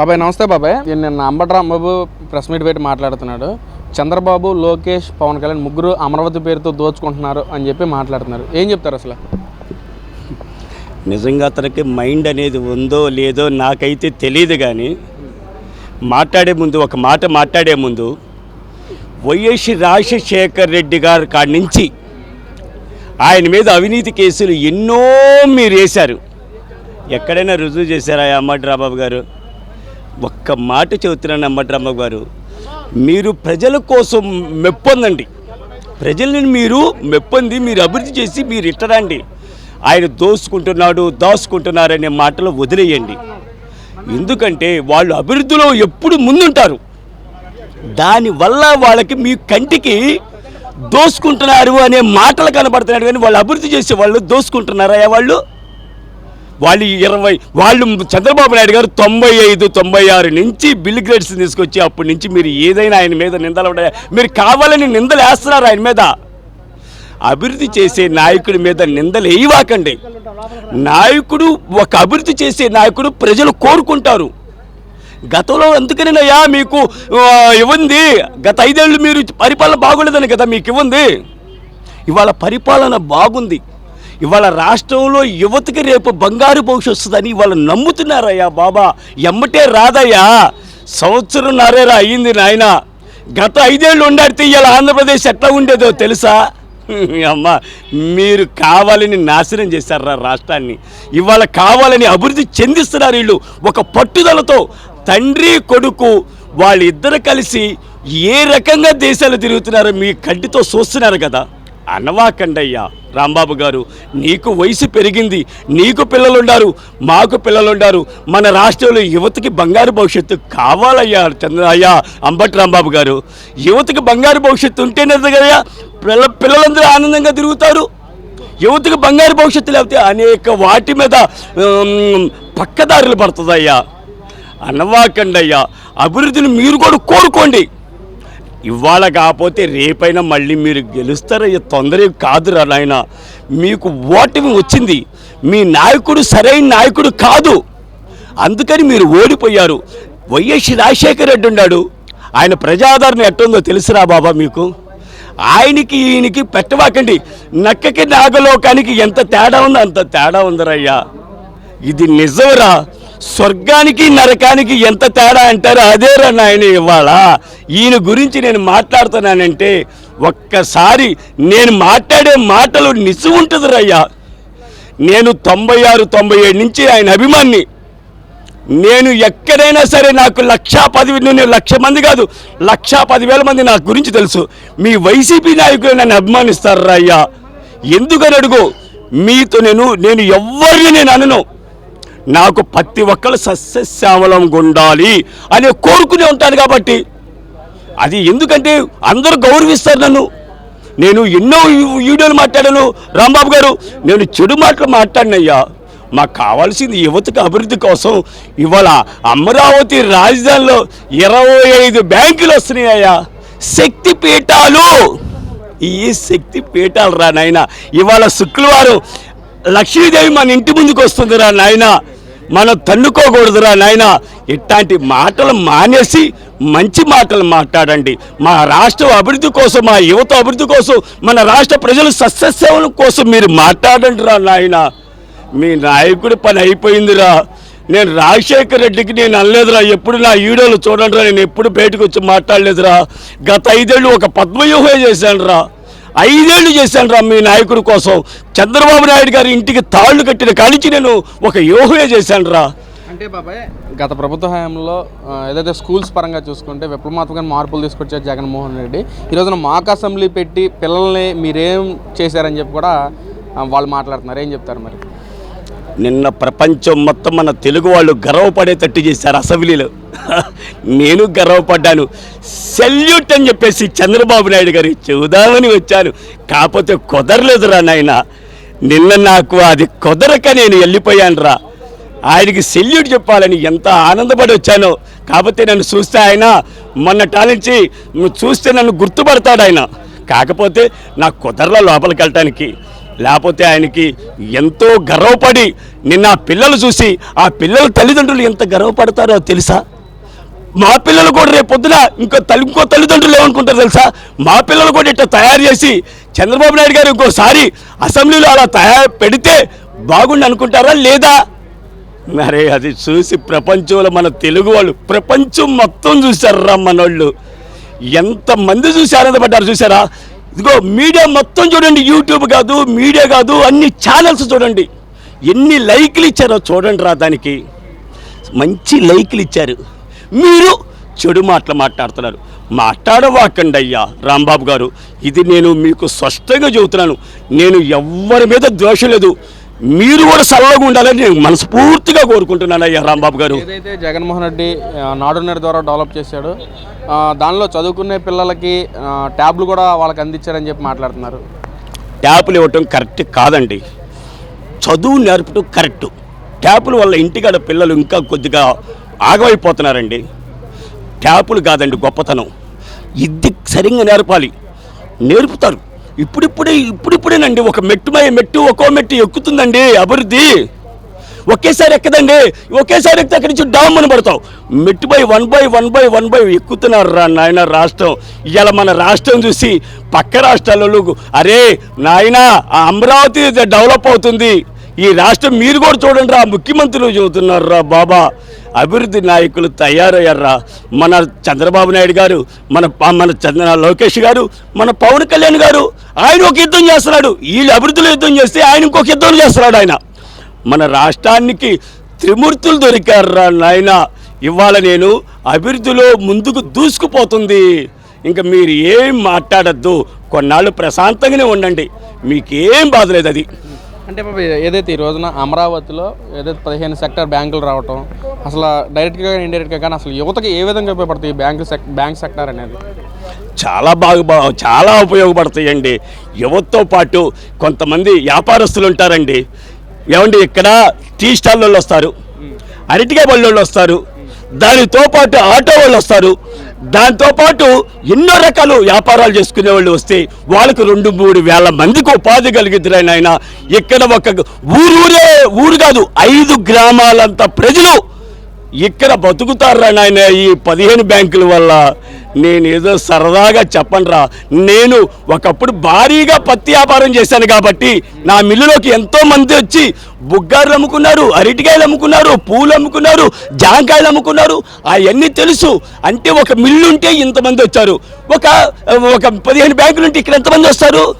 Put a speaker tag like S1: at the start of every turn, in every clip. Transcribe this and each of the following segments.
S1: బాబాయ్ నమస్తే బాబాయ్. నేను నిన్న అంబటి రాంబాబు ప్రెస్ మీట్ పెట్టి మాట్లాడుతున్నాడు. చంద్రబాబు లోకేష్ పవన్ కళ్యాణ్ ముగ్గురు అమరావతి పేరుతో దోచుకుంటున్నారు అని చెప్పి మాట్లాడుతున్నారు. ఏం చెప్తారు అసలు?
S2: నిజంగా అతనికి మైండ్ అనేది ఉందో లేదో నాకైతే తెలియదు కానీ మాట్లాడే ముందు ఒక మాట మాట్లాడే ముందు వైఎస్ రాజశేఖర్ రెడ్డి గారి కాడి నుంచి ఆయన మీద అవినీతి కేసులు ఎన్నో మీరు వేశారు. ఎక్కడైనా రుజువు చేశారా అమ్మటి రాబాబు గారు? ఒక్క మాట చెబుతున్నాను అమ్మటి గారు మీరు ప్రజల కోసం మెప్పొందండి. ప్రజల్ని మీరు మెప్పొంది మీరు అభివృద్ధి చేసి మీరు ఇట్టరండి. ఆయన దోసుకుంటున్నాడు దాచుకుంటున్నారనే మాటలు వదిలేయండి. ఎందుకంటే వాళ్ళు అభివృద్ధిలో ఎప్పుడు ముందుంటారు. దానివల్ల వాళ్ళకి మీ కంటికి దోసుకుంటున్నారు అనే మాటలు కనబడుతున్నాడు కానీ వాళ్ళు అభివృద్ధి చేసే వాళ్ళు దోసుకుంటున్నారా వాళ్ళు? వాళ్ళు ఇరవై వాళ్ళు చంద్రబాబు నాయుడు గారు తొంభై ఐదు తొంభై ఆరు నుంచి బిల్ గ్రేడ్స్ తీసుకొచ్చి అప్పటి నుంచి మీరు ఏదైనా ఆయన మీద నిందలు మీరు కావాలని నిందలు వేస్తున్నారు ఆయన మీద. అభివృద్ధి చేసే నాయకుడి మీద నిందలు వేయవాకండి. నాయకుడు ఒక అభివృద్ధి చేసే నాయకుడు ప్రజలు కోరుకుంటారు. గతంలో అందుకనేనయ్యా మీకు ఇవ్వండి గత ఐదేళ్ళు మీరు పరిపాలన బాగోలేదని కదా మీకు ఇవ్వండి ఇవాళ పరిపాలన బాగుంది. ఇవాళ రాష్ట్రంలో యువతకి రేపు బంగారు భవిష్యత్తు వస్తుందని ఇవాళ నమ్ముతున్నారయ్యా బాబా. ఎమ్మటే రాదయ్యా. సంవత్సరం నరేరా అయ్యింది నాయన. గత ఐదేళ్ళు ఉండాడితే ఇవాళ ఆంధ్రప్రదేశ్ ఎట్లా ఉండేదో తెలుసా? అమ్మ మీరు కావాలని నాశనం చేశారా రాష్ట్రాన్ని? ఇవాళ కావాలని అభివృద్ధి చెందిస్తున్నారు వీళ్ళు. ఒక పట్టుదలతో తండ్రి కొడుకు వాళ్ళిద్దరు కలిసి ఏ రకంగా దేశాలు తిరుగుతున్నారో మీ కంటితో చూస్తున్నారు కదా. అనవాకండయ్యా. రాంబాబు గారు నీకు వయసు పెరిగింది నీకు పిల్లలుండారు మాకు పిల్లలుండారు. మన రాష్ట్రంలో యువతకి బంగారు భవిష్యత్తు కావాలయ్యా చంద్రయ్యా అంబటి రాంబాబు గారు. యువతకి బంగారు భవిష్యత్తు ఉంటేనే కదా పిల్ల పిల్లలందరూ ఆనందంగా తిరుగుతారు. యువతకు బంగారు భవిష్యత్తు లేకపోతే అనేక వాటి మీద పక్కదారులు పడుతుందయ్యా. అనవాకండయ్యా అభివృద్ధిని మీరు కూడా కోరుకోండి. ఇవాళ కాకపోతే రేపైనా మళ్ళీ మీరు గెలుస్తారయ్యా తొందర కాదురా నాయన. మీకు ఓటమి వచ్చింది. మీ నాయకుడు సరైన నాయకుడు కాదు. అందుకని మీరు ఓడిపోయారు. వైఎస్ రాజశేఖర రెడ్డి ఉన్నాడు. ఆయన ప్రజాదరణ ఎట్టుందో తెలుసురా బాబా మీకు? ఆయనకి ఈయనకి పెట్టవాకండి. నక్కకి నాగలోకానికి ఎంత తేడా ఉందో అంత తేడా ఉందరయ్యా. ఇది నిజంరా స్వర్గానికి నరకానికి ఎంత తేడా అంటారో అదేరా నాయన ఇవాళ. ఈయన గురించి నేను మాట్లాడుతున్నానంటే ఒక్కసారి నేను మాట్లాడే మాటలు నిసు ఉంటుంది రయ్యా. నేను తొంభై ఆరు తొంభై ఏడు నుంచి ఆయన అభిమాన్ని నేను ఎక్కడైనా సరే నాకు లక్షా పది నేను లక్ష మంది కాదు లక్షా పదివేల మంది నా గురించి తెలుసు. మీ వైసీపీ నాయకులు నన్ను అభిమానిస్తారు రయ్యా? ఎందుకని అడుగు? మీతో నేను నేను ఎవరిని నేను అనను. నాకు ప్రతి ఒక్కరు సస్యశ్యామలం ఉండాలి అని కోరుకునే ఉంటాను కాబట్టి. అది ఎందుకంటే అందరూ గౌరవిస్తారు నన్ను. నేను ఎన్నో వీడియోలు మాట్లాడాను. రాంబాబు గారు నేను చెడు మాటలు మాట్లాడినయ్యా. మాకు కావాల్సింది యువతకు అభివృద్ధి కోసం ఇవాళ అమరావతి రాజధానిలో ఇరవై ఐదు బ్యాంకులు వస్తున్నాయ్యా శక్తి పీఠాలు. ఈ శక్తి పీఠాలు రా నాయన. ఇవాళ శుక్రవారం లక్ష్మీదేవి మన ఇంటి ముందుకు వస్తుంది రా నాయనా. మనం తన్నుకోకూడదురా నాయన. ఇట్లాంటి మాటలు మానేసి మంచి మాటలు మాట్లాడండి. మా రాష్ట్ర అభివృద్ధి కోసం మా యువత అభివృద్ధి కోసం మన రాష్ట్ర ప్రజల సస్యసేవల కోసం మీరు మాట్లాడండి రా నాయన. మీ నాయకుడి పని అయిపోయిందిరా. నేను రాజశేఖర్ రెడ్డికి నేను అనలేదురా. ఎప్పుడు నా వీడియోలు చూడండిరా. నేను ఎప్పుడు బయటకు వచ్చి మాట్లాడలేదురా. గత ఐదేళ్ళు ఒక పద్మవ్యూహం చేశాను రా ఐదేళ్ళు చేశాను రా మీ నాయకుడి కోసం. చంద్రబాబు నాయుడు గారి ఇంటికి తాళ్ళు కట్టిన కానించి నేను ఒక యోహే చేశాను రా.
S1: అంటే బాబాయ్ గత ప్రభుత్వ హయాంలో ఏదైతే స్కూల్స్ పరంగా చూసుకుంటే విప్లవాత్మక మార్పులు తీసుకొచ్చారు జగన్మోహన్ రెడ్డి. ఈరోజున మాక్ అసెంబ్లీ పెట్టి పిల్లల్ని మీరేం చేశారని చెప్పి కూడా వాళ్ళు మాట్లాడుతున్నారు. ఏం చెప్తారు మరి?
S2: నిన్న ప్రపంచం మొత్తం మన తెలుగు వాళ్ళు గర్వపడేటట్టు చేశారు అసెంబ్లీలో. నేను గర్వపడ్డాను. సెల్యూట్ అని చెప్పేసి చంద్రబాబు నాయుడు గారు చూద్దామని వచ్చాను. కాకపోతే కుదరలేదురా నాయన. నిన్న నాకు అది కుదరక నేను వెళ్ళిపోయాను రా ఆయనకి సెల్యూట్ చెప్పాలని ఎంత ఆనందపడి వచ్చానో. కాకపోతే నన్ను చూస్తే ఆయన మొన్న నువ్వు చూస్తే నన్ను గుర్తుపడతాడు ఆయన. కాకపోతే నాకు కుదరలో లోపలికి వెళ్ళటానికి. లేకపోతే ఆయనకి ఎంతో గర్వపడి నిన్న ఆ పిల్లలు చూసి ఆ పిల్లల తల్లిదండ్రులు ఎంత గర్వపడతారో తెలుసా? మా పిల్లలు కూడా రేపు పొద్దున ఇంకో తల్లి ఇంకో తల్లిదండ్రులు ఏమనుకుంటారు తెలుసా? మా పిల్లలు కూడా ఇట్లా తయారు చేసి చంద్రబాబు నాయుడు గారు ఇంకోసారి అసెంబ్లీలో అలా తయారు పెడితే బాగుండి అనుకుంటారా లేదా? మరి అది చూసి ప్రపంచంలో మన తెలుగు వాళ్ళు ప్రపంచం మొత్తం చూశారు రా మనోళ్ళు ఎంతమంది చూసి పడ్డారు చూసారా? ఇదిగో మీడియా మొత్తం చూడండి యూట్యూబ్ కాదు మీడియా కాదు అన్ని ఛానల్స్ చూడండి. ఎన్ని లైక్లు ఇచ్చారో చూడండి రా దానికి. మంచి లైక్లు ఇచ్చారు. మీరు చెడు మాటలు మాట్లాడుతున్నారు. మాట్లాడవాకండి అయ్యా రాంబాబు గారు. ఇది నేను మీకు స్పష్టంగా చెబుతున్నాను. నేను ఎవ్వరి మీద ద్వేషం లేదు. మీరు కూడా సల్లగా ఉండాలని నేను మనస్ఫూర్తిగా కోరుకుంటున్నాను అయ్యా రాంబాబు గారు.
S1: ఏదైతే జగన్మోహన్ రెడ్డి ఆ, నాడు నేడు ద్వారా డెవలప్ చేశాడో దానిలో చదువుకునే పిల్లలకి ట్యాబ్లు కూడా వాళ్ళకి అందించారని చెప్పి మాట్లాడుతున్నారు.
S2: ట్యాపులు ఇవ్వటం కరెక్ట్ కాదండి. చదువు నేర్పటం కరెక్ట్. ట్యాపుల వల్ల ఇంటికాడ పిల్లలు ఇంకా కొద్దిగా ఆగమైపోతున్నారండి. ట్యాపులు కాదండి గొప్పతనం. ఇది సరిగ్గా నేర్పాలి. నేర్పుతారు. ఇప్పుడిప్పుడే ఇప్పుడిప్పుడేనండి. ఒక మెట్టుమై మెట్టు ఒక్కో మెట్టు ఎక్కుతుందండి అభివృద్ధి. ఒకేసారి ఎక్కదండి? ఒకేసారి ఎక్కితే అక్కడి నుంచి డామ్ అని పడతావు. మెట్టు by one by one by one by ఎక్కుతున్నారు రా నాయన రాష్ట్రం. ఇవాళ మన రాష్ట్రం చూసి పక్క రాష్ట్రాలలో అరే నాయన ఆ అమరావతి డెవలప్ అవుతుంది. ఈ రాష్ట్రం మీరు కూడా చూడండి రా ముఖ్యమంత్రులు చెబుతున్నారు రా బాబా. అభివృద్ధి నాయకులు తయారయ్యారా? మన చంద్రబాబు నాయుడు గారు మన మన చంద్ర లోకేష్ గారు మన పవన్ కళ్యాణ్ గారు ఆయన ఒక యుద్ధం చేస్తున్నాడు. వీళ్ళు అభివృద్ధిలో యుద్ధం చేస్తే ఆయన ఇంకొక యుద్ధం చేస్తున్నాడు ఆయన. మన రాష్ట్రానికి త్రిమూర్తులు దొరికారా నాయన. ఇవాళ నేను అభివృద్ధిలో ముందుకు దూసుకుపోతుంది. ఇంకా మీరు ఏం మాట్లాడద్దు. కొన్నాళ్ళు ప్రశాంతంగానే ఉండండి. మీకేం బాధ లేదు అది.
S1: అంటే ఏదైతే ఈ రోజున అమరావతిలో ఏదైతే పదిహేను సెక్టర్ బ్యాంకులు రావటం అసలు డైరెక్ట్గా కానీ ఇండైరెక్ట్గా కానీ అసలు యువతకి ఏ విధంగా ఉపయోగపడుతుంది ఈ బ్యాంకు సెక్ బ్యాంక్ సెక్టర్ అనేది?
S2: చాలా బాగా బా చాలా ఉపయోగపడతాయండి. యువతతో పాటు కొంతమంది వ్యాపారస్తులు ఉంటారండి. ఏమండి ఇక్కడ టీ స్టాల్ వాళ్ళు వస్తారు అరటికాయ బళ్ళు వాళ్ళు వస్తారు దానితో పాటు ఆటో వాళ్ళు వస్తారు. దాంతోపాటు ఎన్నో రకాలు వ్యాపారాలు చేసుకునే వాళ్ళు వస్తే వాళ్ళకు రెండు మూడు వేల మందికి ఉపాధి కలిగిద్దురని ఆయన ఇక్కడ ఒక ఊరూరే ఊరు కాదు ఐదు గ్రామాలంత ప్రజలు ఇక్కడ బతుకుతారా నాయన ఈ పదిహేను బ్యాంకుల వల్ల. నేను ఏదో సరదాగా చెప్పనరా. నేను ఒకప్పుడు భారీగా పత్తి వ్యాపారం చేశాను కాబట్టి నా మిల్లులోకి ఎంతో మంది వచ్చి బుగ్గారులు అమ్ముకున్నారు అరటికాయలు అమ్ముకున్నారు పూలు అమ్ముకున్నారు జాంకాయలు అమ్ముకున్నారు. అవన్నీ తెలుసు. అంటే ఒక మిల్లు ఉంటే ఇంతమంది వచ్చారు. ఒక ఒక పదిహేను బ్యాంకులు ఉంటే ఇక్కడ ఎంతమంది వస్తారు?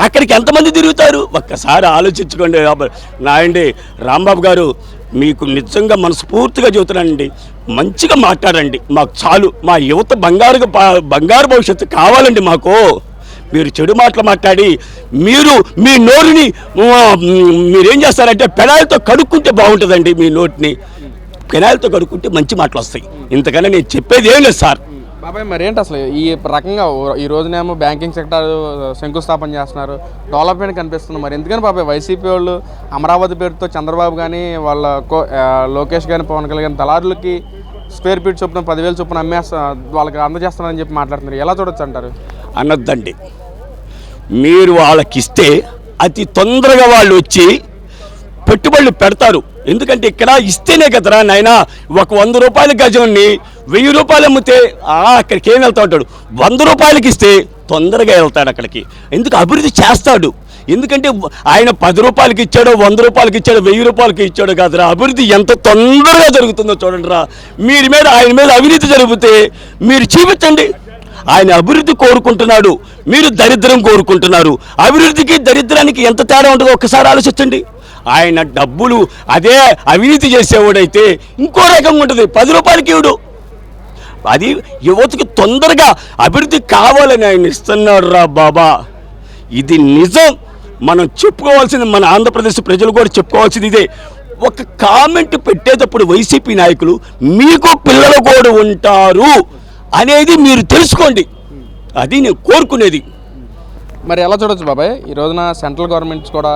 S2: అక్కడికి ఎంతమంది తిరుగుతారు? ఒక్కసారి ఆలోచించుకోండి. నాయండి రాంబాబు గారు మీకు నిజంగా మనస్ఫూర్తిగా చెబుతున్నానండి. మంచిగా మాట్లాడండి. మాకు చాలు. మా యువత బంగారు బంగారు భవిష్యత్తు కావాలండి మాకు. మీరు చెడు మాటలు మాట్లాడి మీరు మీ నోరుని మీరేం చేస్తారంటే పెనాలతో కడుక్కుంటే బాగుంటుందండి మీ నోటిని. పెనాయిలతో కడుక్కుంటే మంచి మాటలు వస్తాయి. ఇంతకన్నా నేను చెప్పేది ఏం లేదు సార్.
S1: బాబాయ్ మరి అసలు ఈ రకంగా ఈ రోజునేమో బ్యాంకింగ్ సెక్టర్ శంకుస్థాపన చేస్తున్నారు. డెవలప్మెంట్ కనిపిస్తుంది మరి. ఎందుకని బాబాయ్ వైసీపీ వాళ్ళు అమరావతి పేరుతో చంద్రబాబు కానీ వాళ్ళ కో- లోకేష్ కానీ పవన్ కళ్యాణ్ దళారులకి స్క్వేర్ ఫీట్ చొప్పున పదివేలు చొప్పున అమ్మేస్తా వాళ్ళకి అందజేస్తున్నారని చెప్పి మాట్లాడుతున్నారు. ఎలా చూడొచ్చు అంటారు?
S2: అనొద్దండి. మీరు వాళ్ళకి ఇస్తే అతి తొందరగా వాళ్ళు వచ్చి పెట్టుబడులు పెడతారు. ఎందుకంటే ఇక్కడ ఇస్తేనే కదరా నాయన ఒక వంద రూపాయల గజంని వెయ్యి రూపాయలు అమ్మితే అక్కడికి ఏం వెళ్తా ఉంటాడు? వంద రూపాయలకి ఇస్తే తొందరగా వెళ్తాడు అక్కడికి. ఎందుకు? అభివృద్ధి చేస్తాడు. ఎందుకంటే ఆయన పది రూపాయలకి ఇచ్చాడో వంద రూపాయలకి ఇచ్చాడో వెయ్యి రూపాయలకి ఇచ్చాడో కాదురా. అభివృద్ధి ఎంత తొందరగా జరుగుతుందో చూడండి రా మీరు మీద ఆయన మీద అవినీతి జరిగితే మీరు చూపించండి ఆయన అభివృద్ధి కోరుకుంటున్నాడు. మీరు దరిద్రం కోరుకుంటున్నారు. అభివృద్ధికి దరిద్రానికి ఎంత తేడా ఉంటుందో ఒక్కసారి ఆలోచించండి. ఆయన డబ్బులు అదే అవినీతి చేసేవాడైతే ఇంకో రకంగా ఉంటుంది. పది రూపాయలకి ఇవ్వడు. అది యువతకి తొందరగా అభివృద్ధి కావాలని ఆయన ఇస్తున్నాడు రా బాబా. ఇది నిజం. మనం చెప్పుకోవాల్సింది మన ఆంధ్రప్రదేశ్ ప్రజలు కూడా చెప్పుకోవాల్సింది ఇదే. ఒక కామెంట్ పెట్టేటప్పుడు వైసీపీ నాయకులు మీకు పిల్లలు కూడా ఉంటారు అనేది మీరు తెలుసుకోండి. అది నేను కోరుకునేది.
S1: మరి ఎలా చూడొచ్చు బాబాయ్? ఈ రోజున సెంట్రల్ గవర్నమెంట్స్ కూడా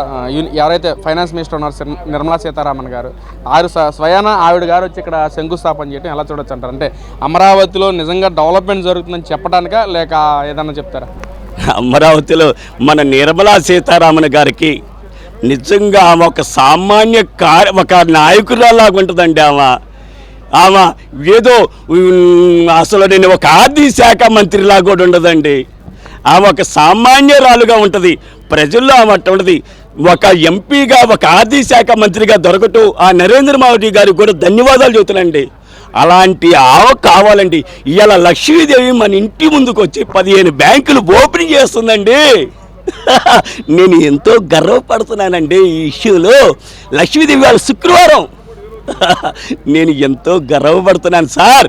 S1: ఎవరైతే ఫైనాన్స్ మినిస్టర్ ఉన్నారు నిర్మలా సీతారామన్ గారు ఆరు స్వయాన ఆవిడ గారు వచ్చి ఇక్కడ శంకుస్థాపన చేయడం ఎలా చూడొచ్చు అంటారు? అంటే అమరావతిలో నిజంగా డెవలప్మెంట్ జరుగుతుందని చెప్పడానికా? లేక ఏదన్నా చెప్తారా?
S2: అమరావతిలో మన నిర్మలా సీతారామన్ గారికి నిజంగా ఆమె ఒక సామాన్య కార్య ఒక నాయకురాలాగా ఉంటుందండి ఆమె. ఆమె ఏదో అసలు నేను ఒక ఆర్థిక శాఖ మంత్రిలాగా కూడా ఉండదండి. ఆమె ఒక సామాన్యరాలుగా ఉంటుంది. ప్రజల్లో ఆమె అటువంటిది ఒక ఎంపీగా ఒక ఆర్థిక శాఖ మంత్రిగా దొరకటం ఆ నరేంద్ర మోడీ గారికి కూడా ధన్యవాదాలు చెబుతున్నాండి అలాంటి ఆవ కావాలండి. ఇవాళ లక్ష్మీదేవి మన ఇంటి ముందుకు వచ్చి పదిహేను బ్యాంకులు ఓపెన్ చేస్తుందండి. నేను ఎంతో గర్వపడుతున్నానండి ఈ ఇష్యూలో. లక్ష్మీదేవి వాళ్ళ శుక్రవారం. నేను ఎంతో గర్వపడుతున్నాను సార్.